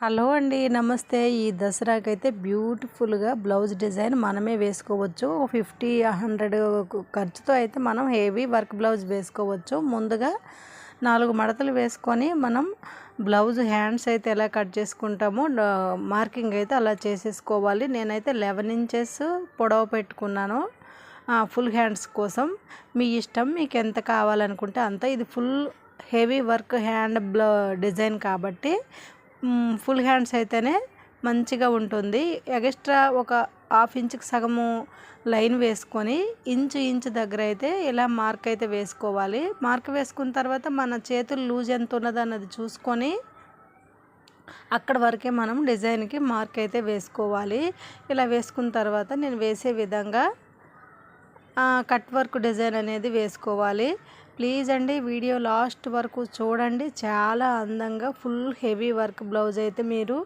Hello అండి నమస్తే. ఈ దసరాకి అయితే బ్యూటిఫుల్గా బ్లౌజ్ డిజైన్ మనమే వేసుకోవచ్చు. ఫిఫ్టీ హండ్రెడ్ ఖర్చుతో అయితే మనం హెవీ వర్క్ బ్లౌజ్ వేసుకోవచ్చు. ముందుగా నాలుగు మడతలు వేసుకొని మనం బ్లౌజ్ హ్యాండ్స్ అయితే ఎలా కట్ చేసుకుంటామో మార్కింగ్ అయితే అలా చేసేసుకోవాలి. నేనైతే లెవెన్ ఇంచెస్ పొడవ పెట్టుకున్నాను. ఫుల్ హ్యాండ్స్ కోసం. మీ ఇష్టం మీకు ఎంత కావాలనుకుంటే అంత. ఇది full heavy work hand blouse design కాబట్టి ఫుల్ హ్యాండ్స్ అయితేనే మంచిగా ఉంటుంది. ఎక్స్ట్రా ఒక హాఫ్ ఇంచ్కి సగము లైన్ వేసుకొని ఇంచు ఇంచు దగ్గర అయితే ఇలా మార్క్ అయితే వేసుకోవాలి. మార్క్ వేసుకున్న తర్వాత మన చేతులు లూజ్ ఎంత ఉన్నది అన్నది చూసుకొని అక్కడ వరకే మనం డిజైన్కి మార్క్ అయితే వేసుకోవాలి. ఇలా వేసుకున్న తర్వాత నేను వేసే విధంగా కట్ వర్క్ డిజైన్ అనేది వేసుకోవాలి. ప్లీజ్ అండి వీడియో లాస్ట్ వరకు చూడండి. చాలా అందంగా ఫుల్ హెవీ వర్క్ బ్లౌజ్ అయితే మీరు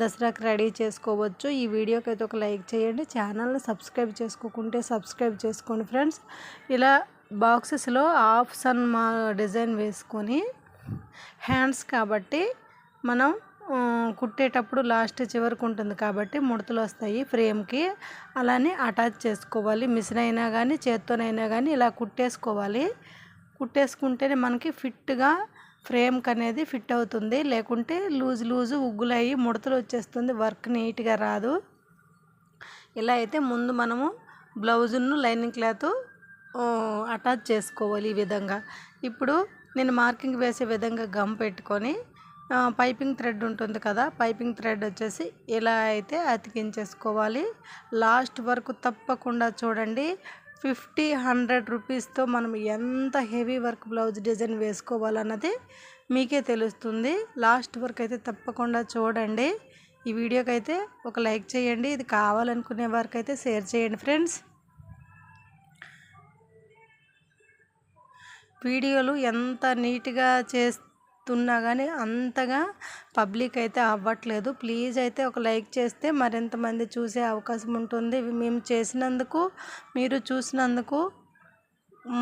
దసరాకి రెడీ చేసుకోవచ్చు. ఈ వీడియోకి అయితే ఒక లైక్ చేయండి. ఛానల్ని సబ్స్క్రైబ్ చేసుకోకుంటే సబ్స్క్రైబ్ చేసుకోండి ఫ్రెండ్స్. ఇలా బాక్సెస్లో ఆఫ్ సన్ మా డిజైన్ వేసుకొని హ్యాండ్స్ కాబట్టి మనం కుట్టేటప్పుడు లాస్ట్ చివరికి ఉంటుంది కాబట్టి ముడతలు వస్తాయి ఫ్రేమ్కి. అలానే అటాచ్ చేసుకోవాలి. మిషన్ అయినా కానీ చేత్తోనైనా కానీ ఇలా కుట్టేసుకోవాలి. కుట్టేసుకుంటేనే మనకి ఫిట్గా ఫ్రేమ్కి అనేది ఫిట్ అవుతుంది లేకుంటే లూజ్ లూజు ఉగ్గులయ్యి ముడతలు వచ్చేస్తుంది వర్క్ నీట్గా రాదు. ఇలా అయితే ముందు మనము బ్లౌజును లైనింగ్ క్లాత్ అటాచ్ చేసుకోవాలి ఈ విధంగా. ఇప్పుడు నేను మార్కింగ్ వేసే విధంగా గమ్ పెట్టుకొని పైపింగ్ థ్రెడ్ ఉంటుంది కదా పైపింగ్ థ్రెడ్ వచ్చేసి ఇలా అయితే అతికించేసుకోవాలి. లాస్ట్ వరకు తప్పకుండా చూడండి. ఫిఫ్టీ హండ్రెడ్ రూపీస్తో మనం ఎంత హెవీ వర్క్ బ్లౌజ్ డిజైన్ వేసుకోవాలన్నది మీకే తెలుస్తుంది. లాస్ట్ వరకు అయితే తప్పకుండా చూడండి. ఈ వీడియోకి అయితే ఒక లైక్ చేయండి. ఇది కావాలనుకునే వారికి అయితే షేర్ చేయండి ఫ్రెండ్స్. వీడియోలు ఎంత నీట్గా చేస్తే చెప్తున్నా కానీ అంతగా పబ్లిక్ అయితే అవ్వట్లేదు. ప్లీజ్ అయితే ఒక లైక్ చేస్తే మరింతమంది చూసే అవకాశం ఉంటుంది. మేము చేసినందుకు మీరు చూసినందుకు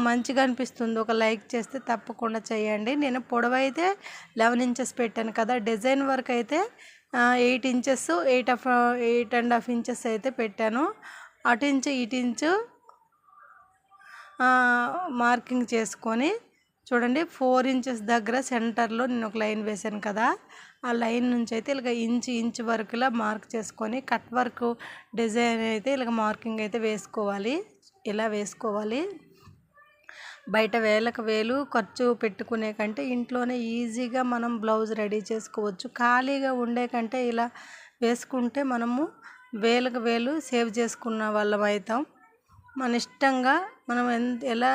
మంచిగా అనిపిస్తుంది. ఒక లైక్ చేస్తే తప్పకుండా చేయండి. నేను పొడవైతే లెవెన్ ఇంచెస్ పెట్టాను కదా. డిజైన్ వర్క్ అయితే eight inches eight of eight and half inches అయితే పెట్టాను. అటు ఇంచు ఇటు ఇంచు మార్కింగ్ చేసుకొని చూడండి ఫోర్ ఇంచెస్ దగ్గర సెంటర్లో నేను ఒక లైన్ వేసాను కదా. ఆ లైన్ నుంచి అయితే ఇలాగ ఇంచు ఇంచు వరకులా మార్క్ చేసుకొని కట్ వర్క్ డిజైన్ అయితే ఇలాగ మార్కింగ్ అయితే వేసుకోవాలి. ఇలా వేసుకోవాలి. బయట వేలకు వేలు ఖర్చు పెట్టుకునే కంటే ఇంట్లోనే ఈజీగా మనం బ్లౌజ్ రెడీ చేసుకోవచ్చు. ఖాళీగా ఉండే కంటే ఇలా వేసుకుంటే మనము వేలకు వేలు సేవ్ చేసుకున్న వాళ్ళం అవుతాం. మన ఇష్టంగా మనం ఎంత ఎలా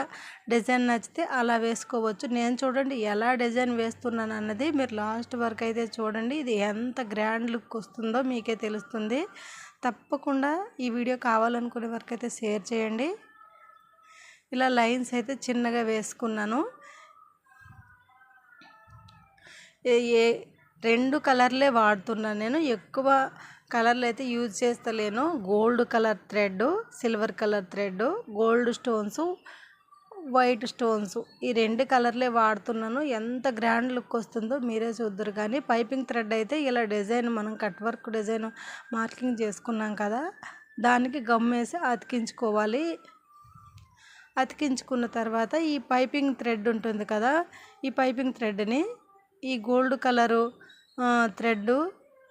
డిజైన్ నచ్చితే అలా వేసుకోవచ్చు. నేను చూడండి ఎలా డిజైన్ వేస్తున్నాను అన్నది మీరు లాస్ట్ వరకు అయితే చూడండి. ఇది ఎంత గ్రాండ్ లుక్ వస్తుందో మీకే తెలుస్తుంది. తప్పకుండా ఈ వీడియో కావాలనుకునే వరకు అయితే షేర్ చేయండి. ఇలా లైన్స్ అయితే చిన్నగా వేసుకున్నాను. ఏ రెండు కలర్లే వాడుతున్నాను నేను. ఎక్కువ కలర్లు అయితే use చేస్తలేను. Gold colour thread silver colour thread gold stones white stones. ఈ రెండు కలర్లే వాడుతున్నాను. ఎంత గ్రాండ్ లుక్ వస్తుందో మీరే చూద్దరు. కానీ పైపింగ్ థ్రెడ్ అయితే ఇలా డిజైన్ మనం కట్ వర్క్ డిజైన్ మార్కింగ్ చేసుకున్నాం కదా దానికి గమ్ వేసి అతికించుకోవాలి. అతికించుకున్న తర్వాత ఈ పైపింగ్ థ్రెడ్ ఉంటుంది కదా ఈ పైపింగ్ థ్రెడ్ని ఈ గోల్డ్ కలరు థ్రెడ్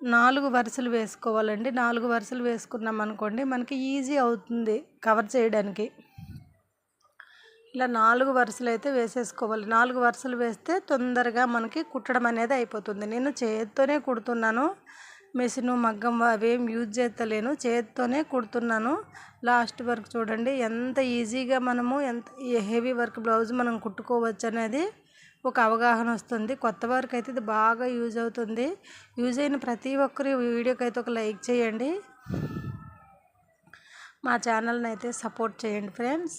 నాలుగు వరుసలు వేసుకోవాలండి. నాలుగు వరుసలు వేసుకున్నాం అనుకోండి మనకి ఈజీ అవుతుంది కవర్ చేయడానికి. ఇలా నాలుగు వరుసలు అయితే వేసేసుకోవాలి. నాలుగు వరుసలు వేస్తే తొందరగా మనకి కుట్టడం అనేది అయిపోతుంది. నేను చేతితోనే కుడుతున్నాను. మెషిన్ మగ్గం అవేం యూజ్ చేస్తలేను చేతితోనే కుడుతున్నాను. లాస్ట్ వర్క్ చూడండి. ఎంత ఈజీగా మనము ఎంత హెవీ వర్క్ బ్లౌజ్ మనం కుట్టుకోవచ్చు అనేది ఒక అవగాహన వస్తుంది. కొత్త వారికి అయితే ఇది బాగా యూజ్ అవుతుంది. యూజ్ అయిన ప్రతి ఒక్కరు వీడియోకి అయితే ఒక లైక్ చేయండి. మా ఛానల్ని అయితే సపోర్ట్ చేయండి ఫ్రెండ్స్.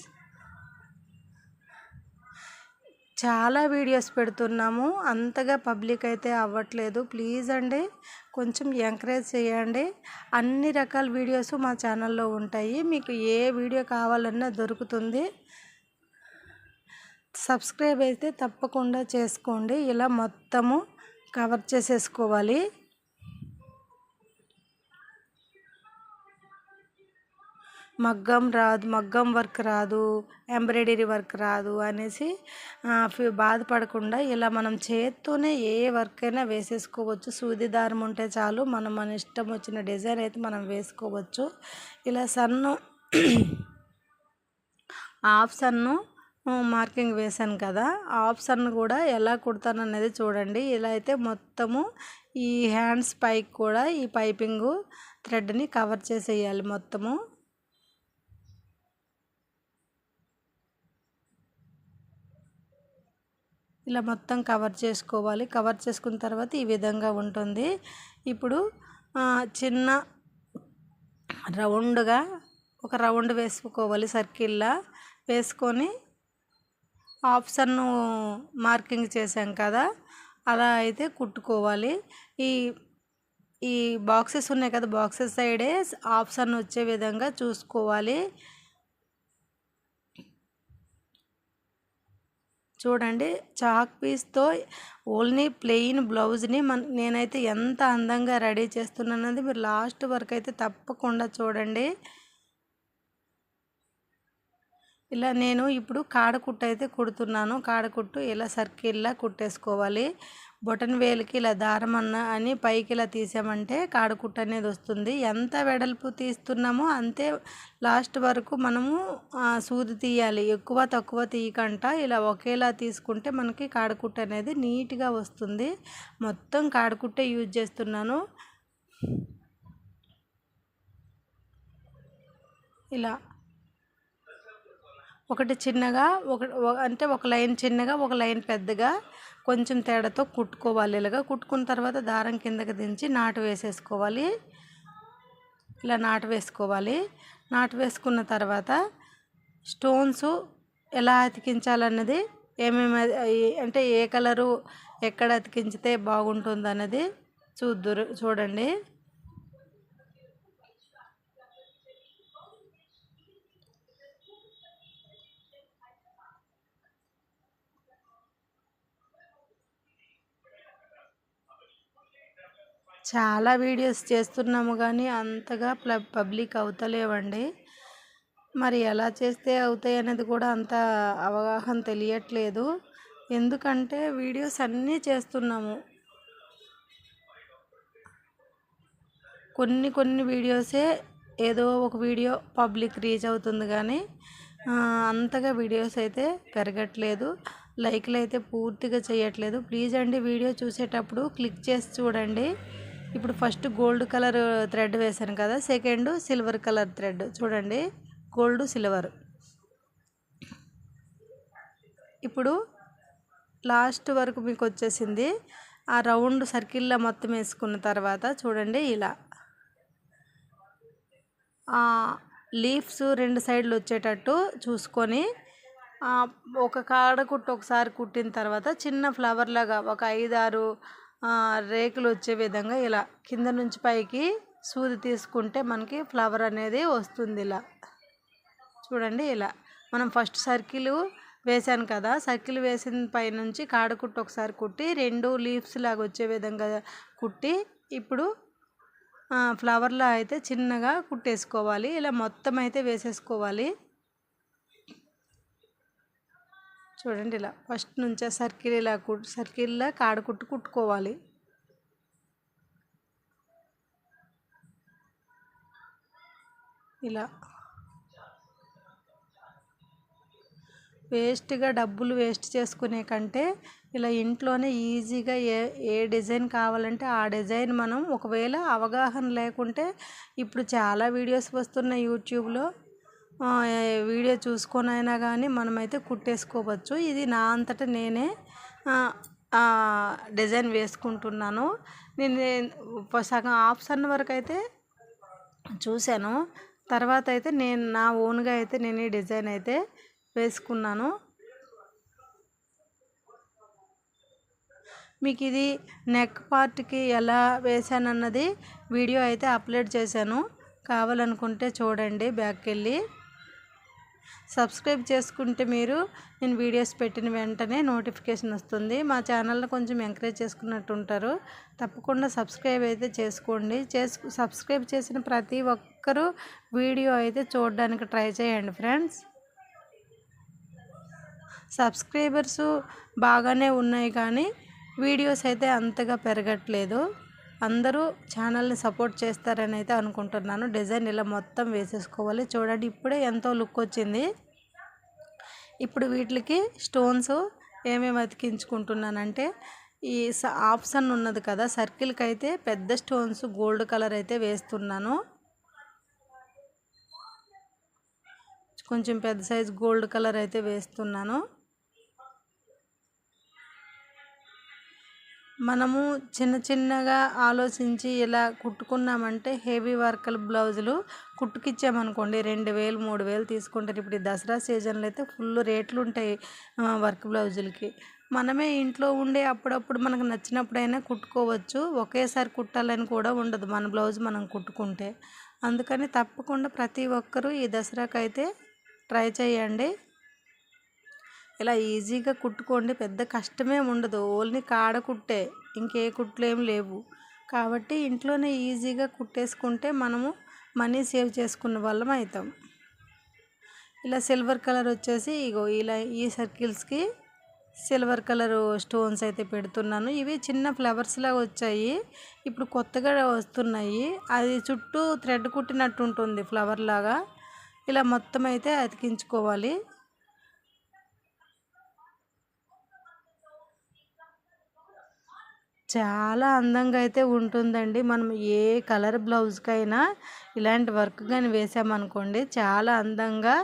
చాలా వీడియోస్ పెడుతున్నాము. అంతగా పబ్లిక్ అయితే అవ్వట్లేదు. ప్లీజ్ అండి కొంచెం ఎంకరేజ్ చేయండి. అన్ని రకాల వీడియోస్ మా ఛానల్లో ఉంటాయి. మీకు ఏ వీడియో కావాలన్నా దొరుకుతుంది. సబ్స్క్రైబ్ అయితే తప్పకుండా చేసుకోండి. ఇలా మొత్తము కవర్ చేసేసుకోవాలి. మగ్గం రాదు మగ్గం వర్క్ రాదు ఎంబ్రాయిడరీ వర్క్ రాదు అనేసి బాధపడకుండా ఇలా మనం చేత్తోనే ఏ వర్క్ అయినా వేసేసుకోవచ్చు. సూది దారం ఉంటే చాలు మనం మన ఇష్టం వచ్చిన డిజైన్ అయితే మనం వేసుకోవచ్చు. ఇలా సన్ను హాఫ్ సన్ను మార్కింగ్ వేశాను కదా. ఆప్షన్ కూడా ఎలా కుడతాను అనేది చూడండి. ఇలా అయితే మొత్తము ఈ హ్యాండ్స్ పైకి కూడా ఈ పైపింగ్ థ్రెడ్ని కవర్ చేసేయాలి మొత్తము. ఇలా మొత్తం కవర్ చేసుకోవాలి. కవర్ చేసుకున్న తర్వాత ఈ విధంగా ఉంటుంది. ఇప్పుడు చిన్న రౌండ్గా ఒక రౌండ్ వేసుకోవాలి సర్కిల్లా. వేసుకొని ఆప్షన్ను మార్కింగ్ చేసాం కదా అలా అయితే కుట్టుకోవాలి. ఈ ఈ బాక్సెస్ ఉన్నాయి కదా బాక్సెస్ సైడే ఆప్షన్ వచ్చే విధంగా చూసుకోవాలి. చూడండి చాక్ పీస్తో ఓన్లీ ప్లెయిన్ బ్లౌజ్ని మన నేనైతే ఎంత అందంగా రెడీ చేస్తున్నానది మీరు లాస్ట్ వరకు అయితే తప్పకుండా చూడండి. ఇలా నేను ఇప్పుడు కాడకుట్టు అయితే కుడుతున్నాను. కాడకుట్టు ఇలా సర్కిల్లా కుట్టేసుకోవాలి. బొటన్ వేలికి ఇలా దారం అన్న అని పైకి ఇలా తీసామంటే కాడకుట్టు అనేది వస్తుంది. ఎంత వెడల్పు తీస్తున్నామో అంతే లాస్ట్ వరకు మనము సూది తీయాలి. ఎక్కువ తక్కువ తీయకంట. ఇలా ఒకేలా తీసుకుంటే మనకి కాడకుట్టు అనేది నీట్గా వస్తుంది. మొత్తం కాడకుట్టే యూజ్ చేస్తున్నాను. ఇలా ఒకటి చిన్నగా ఒక అంటే ఒక లైన్ చిన్నగా ఒక లైన్ పెద్దగా కొంచెం తేడాతో కుట్టుకోవాలి. ఇలాగా కుట్టుకున్న తర్వాత దారం కిందకి దించి నాటు వేసేసుకోవాలి. ఇలా నాటు వేసుకోవాలి. నాటు వేసుకున్న తర్వాత స్టోన్స్ ఎలా అతికించాలన్నది ఏమేమి అంటే ఏ కలరు ఎక్కడ అతికించితే బాగుంటుంది అన్నది చూద్దురు చూడండి. చాలా వీడియోస్ చేస్తున్నాము కానీ అంతగా పబ్లిక్ అవుతలేవండి. మరి ఎలా చేస్తే అవుతాయి అనేది కూడా అంత అవగాహన తెలియట్లేదు. ఎందుకంటే వీడియోస్ అన్నీ చేస్తున్నాము. కొన్ని కొన్ని వీడియోసే ఏదో ఒక వీడియో పబ్లిక్ రీచ్ అవుతుంది కానీ అంతగా వీడియోస్ అయితే పెరగట్లేదు. లైక్లు అయితే పూర్తిగా చేయట్లేదు. ప్లీజ్ అండి వీడియో చూసేటప్పుడు క్లిక్ చేసి చూడండి. ఇప్పుడు ఫస్ట్ గోల్డ్ కలర్ థ్రెడ్ వేసాను కదా సెకండ్ సిల్వర్ కలర్ థ్రెడ్. చూడండి గోల్డ్ సిల్వర్. ఇప్పుడు లాస్ట్ వరకు మీకు వచ్చేసింది ఆ రౌండ్ సర్కిల్లో మొత్తం వేసుకున్న తర్వాత చూడండి ఇలా. లీఫ్స్ రెండు సైడ్లు వచ్చేటట్టు చూసుకొని ఒక కాడ కుట్టు ఒకసారి కుట్టిన తర్వాత చిన్న ఫ్లవర్ లాగా ఒక ఐదారు రేకులు వచ్చే విధంగా ఇలా కింద నుంచి పైకి సూది తీసుకుంటే మనకి ఫ్లవర్ అనేది వస్తుంది ఇలా. చూడండి ఇలా. మనం ఫస్ట్ సర్కిల్ వేసాను కదా. సర్కిల్ వేసిన పైనుంచి కాడకుట్టు ఒకసారి కుట్టి రెండు లీవ్స్ లాగా వచ్చే విధంగా కుట్టి ఇప్పుడు ఫ్లవర్లో అయితే చిన్నగా కుట్టేసుకోవాలి. ఇలా మొత్తం అయితే వేసేసుకోవాలి. చూడండి ఇలా. ఫస్ట్ నుంచే సర్కిల్ ఇలా కుట్ సర్కిల్లా కాడ కుట్టు కుట్టుకోవాలి. ఇలా. వేస్ట్గా డబ్బులు వేస్ట్ చేసుకునే కంటే ఇలా ఇంట్లోనే ఈజీగా ఏ ఏ డిజైన్ కావాలంటే ఆ డిజైన్ మనం ఒకవేళ అవగాహన లేకుంటే ఇప్పుడు చాలా వీడియోస్ వస్తున్నాయి యూట్యూబ్లో. వీడియో చూసుకొని అయినా కానీ మనమైతే కుట్టేసుకోవచ్చు. ఇది నా అంతటా నేనే డిజైన్ వేసుకుంటున్నాను. నేను సగం ఆప్షన్ వరకు అయితే చూశాను. తర్వాత అయితే నేను నా ఓన్గా అయితే నేను ఈ డిజైన్ అయితే వేసుకున్నాను. మీకు ఇది నెక్ పార్ట్కి ఎలా వేశానన్నది వీడియో అయితే అప్లోడ్ చేశాను. కావాలనుకుంటే చూడండి బ్యాక్కి వెళ్ళి సబ్స్క్రైబ్ చేసుకుంటే మీరు నేను వీడియోస్ పెట్టిన వెంటనే నోటిఫికేషన్ వస్తుంది. మా ఛానల్ని కొంచెం ఎంకరేజ్ చేసుకున్నట్టు ఉంటారు. తప్పకుండా సబ్స్క్రైబ్ అయితే చేసుకోండి. చేసు సబ్స్క్రైబ్ చేసిన ప్రతి ఒక్కరూ వీడియో అయితే చూడడానికి ట్రై చేయండి ఫ్రెండ్స్. సబ్స్క్రైబర్స్ బాగానే ఉన్నాయి కానీ వీడియోస్ అయితే అంతగా పెరగట్లేదు. అందరూ ఛానల్ని సపోర్ట్ చేస్తారని అయితే అనుకుంటున్నాను. డిజైన్ ఇలా మొత్తం వేసేసుకోవాలి. చూడండి ఇప్పుడే ఎంతో లుక్ వచ్చింది. ఇప్పుడు వీటికి స్టోన్స్ ఏమేమి అతికించుకుంటున్నానంటే ఈ ఆప్షన్ ఉన్నది కదా సర్కిల్కి అయితే పెద్ద స్టోన్స్ గోల్డ్ కలర్ అయితే వేస్తున్నాను. కొంచెం పెద్ద సైజ్ గోల్డ్ కలర్ అయితే వేస్తున్నాను. మనము చిన్న చిన్నగా ఆలోచించి ఇలా కుట్టుకున్నామంటే హెవీ వర్కల్ బ్లౌజులు కుట్టుకిచ్చామనుకోండి రెండు వేలు మూడు వేలు తీసుకుంటారు. ఇప్పుడు ఈ దసరా సీజన్లో అయితే ఫుల్ రేట్లు ఉంటాయి వర్క్ బ్లౌజులకి. మనమే ఇంట్లో ఉండే అప్పుడప్పుడు మనకు నచ్చినప్పుడైనా కుట్టుకోవచ్చు. ఒకేసారి కుట్టాలని కూడా ఉండదు మన బ్లౌజ్ మనం కుట్టుకుంటే. అందుకని తప్పకుండా ప్రతి ఒక్కరూ ఈ దసరాకైతే ట్రై చేయండి. ఇలా ఈజీగా కుట్టుకోండి పెద్ద కష్టమే ఉండదు. ఓన్లీ కాడ కుట్టే ఇంకే కుట్లు ఏం లేవు. కాబట్టి ఇంట్లోనే ఈజీగా కుట్టేసుకుంటే మనము మనీ సేవ్ చేసుకున్న వాళ్ళం అవుతాం ఇలా సిల్వర్ కలర్ వచ్చేసి ఇగో ఇలా ఈ సర్కిల్స్కి సిల్వర్ కలర్ స్టోన్స్ అయితే పెడుతున్నాను. ఇవి చిన్న ఫ్లవర్స్ లాగా వచ్చాయి. ఇప్పుడు కొత్తగా వస్తున్నాయి. అది చుట్టూ థ్రెడ్ కుట్టినట్టు ఉంటుంది ఫ్లవర్ లాగా. ఇలా మొత్తం అయితే అతికించుకోవాలి. చాలా అందంగా అయితే ఉంటుందండి. మనం ఏ కలర్ బ్లౌజ్కైనా ఇలాంటి వర్క్ కానీ వేసామనుకోండి చాలా అందంగా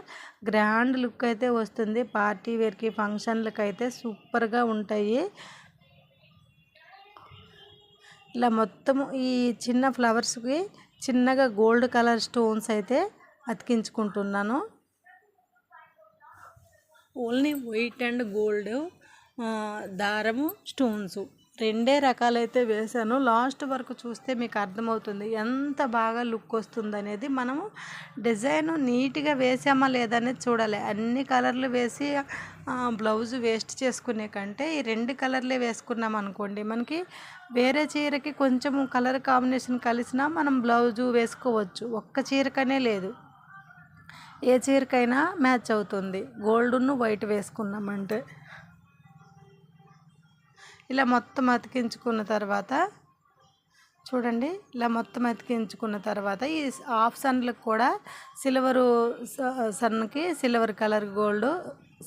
గ్రాండ్ లుక్ అయితే వస్తుంది. పార్టీ వేర్కి ఫంక్షన్లకి అయితే సూపర్గా ఉంటాయి. ఇలా మొత్తం ఈ చిన్న ఫ్లవర్స్కి చిన్నగా గోల్డ్ కలర్ స్టోన్స్ అయితే అతికించుకుంటున్నాను. ఓన్లీ వైట్ అండ్ గోల్డ్ దారము స్టోన్సు. రెండే రకాలైతే వేసాను లాస్ట్ వరకు చూస్తే మీకు అర్థమవుతుంది. ఎంత బాగా లుక్ వస్తుంది అనేది మనము డిజైన్ నీట్గా వేసామా లేదనేది చూడాలి. అన్ని కలర్లు వేసి బ్లౌజ్ వేస్ట్ చేసుకునే కంటే ఈ రెండు కలర్లే వేసుకున్నాం అనుకోండి మనకి వేరే చీరకి కొంచెం కలర్ కాంబినేషన్ కలిసినా మనం బ్లౌజు వేసుకోవచ్చు. ఒక్క చీరకనే లేదు. ఏ చీరకైనా మ్యాచ్ అవుతుంది. గోల్డ్ను వైట్ వేసుకున్నామంటే. ఇలా మొత్తం అతికించుకున్న తర్వాత చూడండి ఇలా మొత్తం అతికించుకున్న తర్వాత ఈ హాఫ్ సన్లకు కూడా silver సన్కి silver colour gold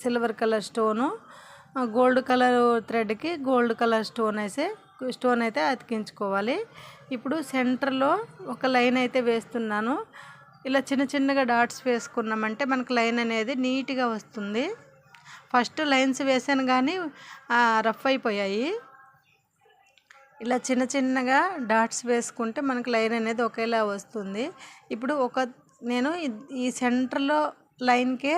silver colour stone gold colour థ్రెడ్కి gold colour stone అయితే స్టోన్ అయితే అతికించుకోవాలి. ఇప్పుడు సెంటర్లో ఒక లైన్ అయితే వేస్తున్నాను. ఇలా చిన్న చిన్నగా డాట్స్ వేసుకున్నామంటే మనకు లైన్ అనేది నీట్గా వస్తుంది. ఫస్ట్ లైన్స్ వేసాను కానీ రఫ్ అయిపోయాయి. ఇలా చిన్న చిన్నగా డాట్స్ వేసుకుంటే మనకు లైన్ అనేది ఒకేలా వస్తుంది. ఇప్పుడు ఒక నేను ఈ సెంటర్లో లైన్కే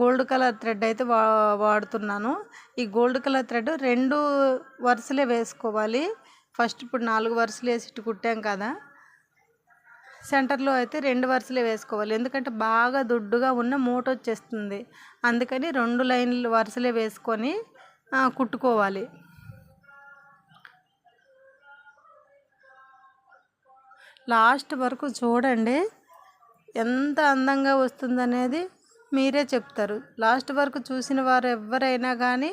గోల్డ్ కలర్ థ్రెడ్ అయితే వా వాడుతున్నాను. ఈ గోల్డ్ కలర్ థ్రెడ్ రెండు వరుసలే వేసుకోవాలి. ఫస్ట్ ఇప్పుడు నాలుగు వరుసలు వేసి కుట్టాం కదా. సెంటర్లో అయితే రెండు వరుసలే వేసుకోవాలి. ఎందుకంటే బాగా దుడ్డుగా ఉన్న మూట వచ్చేస్తుంది. అందుకని రెండు లైన్లు వరుసలే వేసుకొని కుట్టుకోవాలి. లాస్ట్ వరకు చూడండి ఎంత అందంగా వస్తుందనేది మీరే చెప్తారు. లాస్ట్ వరకు చూసిన వారు ఎవరైనా కానీ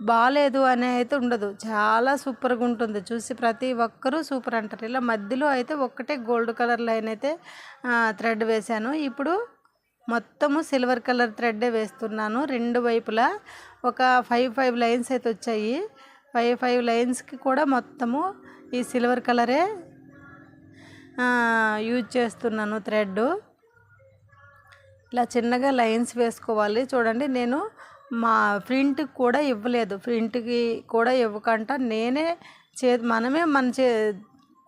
బాగాలేదు అని అయితే ఉండదు. చాలా సూపర్గా ఉంటుంది. చూసి ప్రతి ఒక్కరూ సూపర్ అంటారు. ఇలా మధ్యలో అయితే ఒక్కటే గోల్డ్ కలర్ లైన్ అయితే థ్రెడ్ వేశాను. ఇప్పుడు మొత్తము సిల్వర్ కలర్ థ్రెడ్డే వేస్తున్నాను. రెండు వైపులా ఒక ఫైవ్ ఫైవ్ లైన్స్ అయితే వచ్చాయి. ఫైవ్ ఫైవ్ లైన్స్కి కూడా మొత్తము ఈ సిల్వర్ కలరే యూజ్ చేస్తున్నాను థ్రెడ్ ఇలా చిన్నగా లైన్స్ వేసుకోవాలి. చూడండి నేను మా ఫ్రింట్కి కూడా ఇవ్వలేదు. ఫ్రింట్కి కూడా ఇవ్వకుండా నేనే చే మనమే మన చే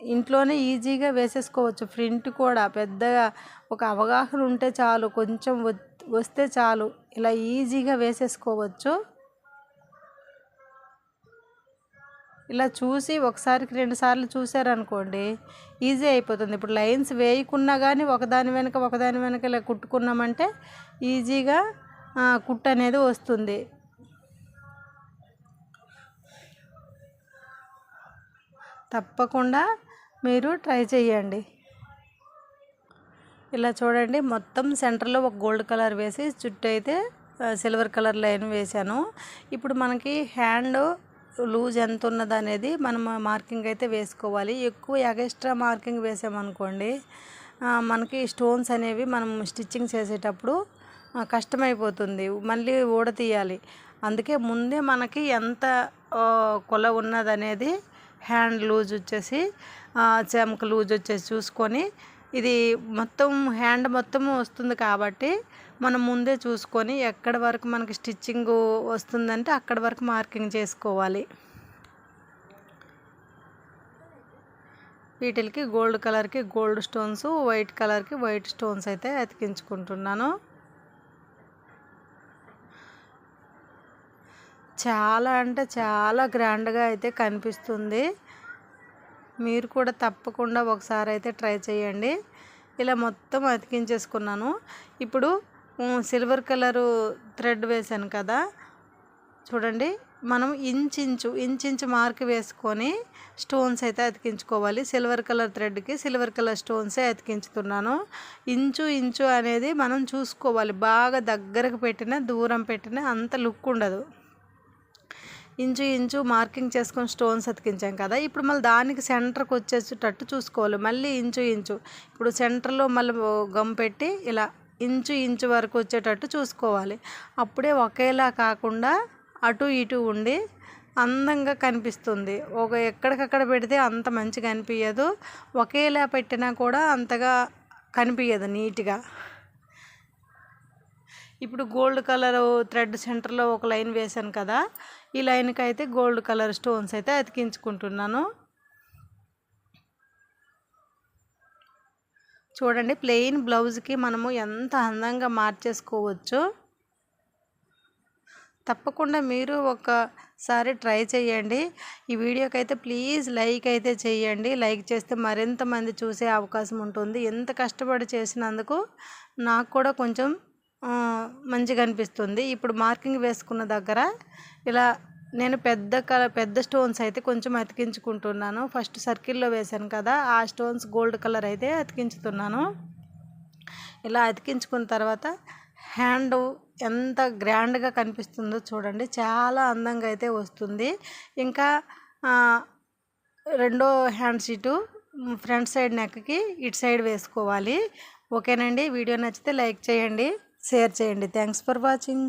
ఇంట్లోనే ఈజీగా వేసేసుకోవచ్చు. ప్రింట్ కూడా పెద్దగా ఒక అవగాహన ఉంటే చాలు కొంచెం వస్తే చాలు. ఇలా ఈజీగా వేసేసుకోవచ్చు. ఇలా చూసి ఒకసారికి రెండు సార్లు చూసారనుకోండి ఈజీ అయిపోతుంది. ఇప్పుడు లైన్స్ వేయకున్నా కానీ ఒకదాని వెనక ఒకదాని వెనక ఇలా కుట్టుకున్నామంటే ఈజీగా కుట్టు అనేది వస్తుంది. తప్పకుండా మీరు ట్రై చేయండి ఇలా చూడండి మొత్తం సెంటర్లో ఒక గోల్డ్ కలర్ వేసి చుట్టూ అయితే సిల్వర్ కలర్ లైన్ వేశాను. ఇప్పుడు మనకి హ్యాండ్ లూజ్ ఎంత ఉన్నది అనేది మనం మార్కింగ్ అయితే వేసుకోవాలి. ఎక్కువ ఎగస్ట్రా మార్కింగ్ వేసామనుకోండి మనకి స్టోన్స్ అనేవి మనం స్టిచ్చింగ్ చేసేటప్పుడు కష్టమైపోతుంది. మళ్ళీ ఊడతీయాలి అందుకే ముందే మనకి ఎంత కొల ఉన్నదనేది హ్యాండ్ లూజ్ వచ్చేసి చెమక లూజ్ వచ్చేసి చూసుకొని ఇది మొత్తం హ్యాండ్ మొత్తం వస్తుంది కాబట్టి మనం ముందే చూసుకొని ఎక్కడ వరకు మనకి స్టిచ్చింగ్ వస్తుందంటే అక్కడ వరకు మార్కింగ్ చేసుకోవాలి. వీటికి గోల్డ్ కలర్కి గోల్డ్ స్టోన్స్ వైట్ కలర్కి వైట్ స్టోన్స్ అయితే అతికించుకుంటున్నాను. చాలా అంటే చాలా గ్రాండ్గా అయితే కనిపిస్తుంది. మీరు కూడా తప్పకుండా ఒకసారి అయితే ట్రై చేయండి. ఇలా మొత్తం అతికించేసుకున్నాను. ఇప్పుడు సిల్వర్ కలరు థ్రెడ్ వేసాను కదా. చూడండి మనం ఇంచు ఇంచు మార్క్ వేసుకొని స్టోన్స్ అయితే అతికించుకోవాలి. సిల్వర్ కలర్ థ్రెడ్కి సిల్వర్ కలర్ స్టోన్సే అతికించుతున్నాను. ఇంచు ఇంచు అనేది మనం చూసుకోవాలి. బాగా దగ్గరకు పెట్టిన దూరం పెట్టిన అంత లుక్ ఉండదు. ఇంచు ఇంచు మార్కింగ్ చేసుకొని స్టోన్స్ అతికించాం కదా. ఇప్పుడు మళ్ళీ దానికి సెంటర్కి వచ్చేసేటట్టు చూసుకోవాలి. మళ్ళీ ఇంచు ఇంచు. ఇప్పుడు సెంటర్లో మళ్ళీ గమ్ పెట్టి ఇలా ఇంచు ఇంచు వరకు వచ్చేటట్టు చూసుకోవాలి. అప్పుడే ఒకేలా కాకుండా అటు ఇటు ఉండి అందంగా కనిపిస్తుంది. ఒక ఎక్కడికక్కడ పెడితే అంత మంచిగా అనిపించదు ఒకేలా పెట్టినా కూడా అంతగా కనిపించదు నీట్గా. ఇప్పుడు గోల్డ్ కలర్ థ్రెడ్ సెంటర్లో ఒక లైన్ వేశాను కదా. ఈ లైన్కి అయితే గోల్డ్ కలర్ స్టోన్స్ అయితే అతికించుకుంటున్నాను. చూడండి ప్లెయిన్ బ్లౌజ్కి మనము ఎంత అందంగా మార్చేసుకోవచ్చు తప్పకుండా మీరు ఒకసారి ట్రై చేయండి. ఈ వీడియోకి అయితే ప్లీజ్ లైక్ అయితే చేయండి. లైక్ చేస్తే మరింత మంది చూసే అవకాశం ఉంటుంది. ఎంత కష్టపడి చేసినందుకు నాకు కూడా కొంచెం మంచిగా అనిపిస్తుంది. ఇప్పుడు మార్కింగ్ వేసుకున్న దగ్గర ఇలా నేను పెద్ద కలర్ పెద్ద స్టోన్స్ అయితే కొంచెం అతికించుకుంటున్నాను. ఫస్ట్ సర్కిల్లో వేశాను కదా ఆ స్టోన్స్ గోల్డ్ కలర్ అయితే అతికించుతున్నాను. ఇలా అతికించుకున్న తర్వాత హ్యాండ్ ఎంత గ్రాండ్గా కనిపిస్తుందో చూడండి. చాలా అందంగా అయితే వస్తుంది. ఇంకా రెండో హ్యాండ్ సీటు ఫ్రంట్ సైడ్ నెక్కి ఇటు సైడ్ వేసుకోవాలి. ఓకేనండి? వీడియో నచ్చితే లైక్ చేయండి షేర్ చేయండి. Thanks for watching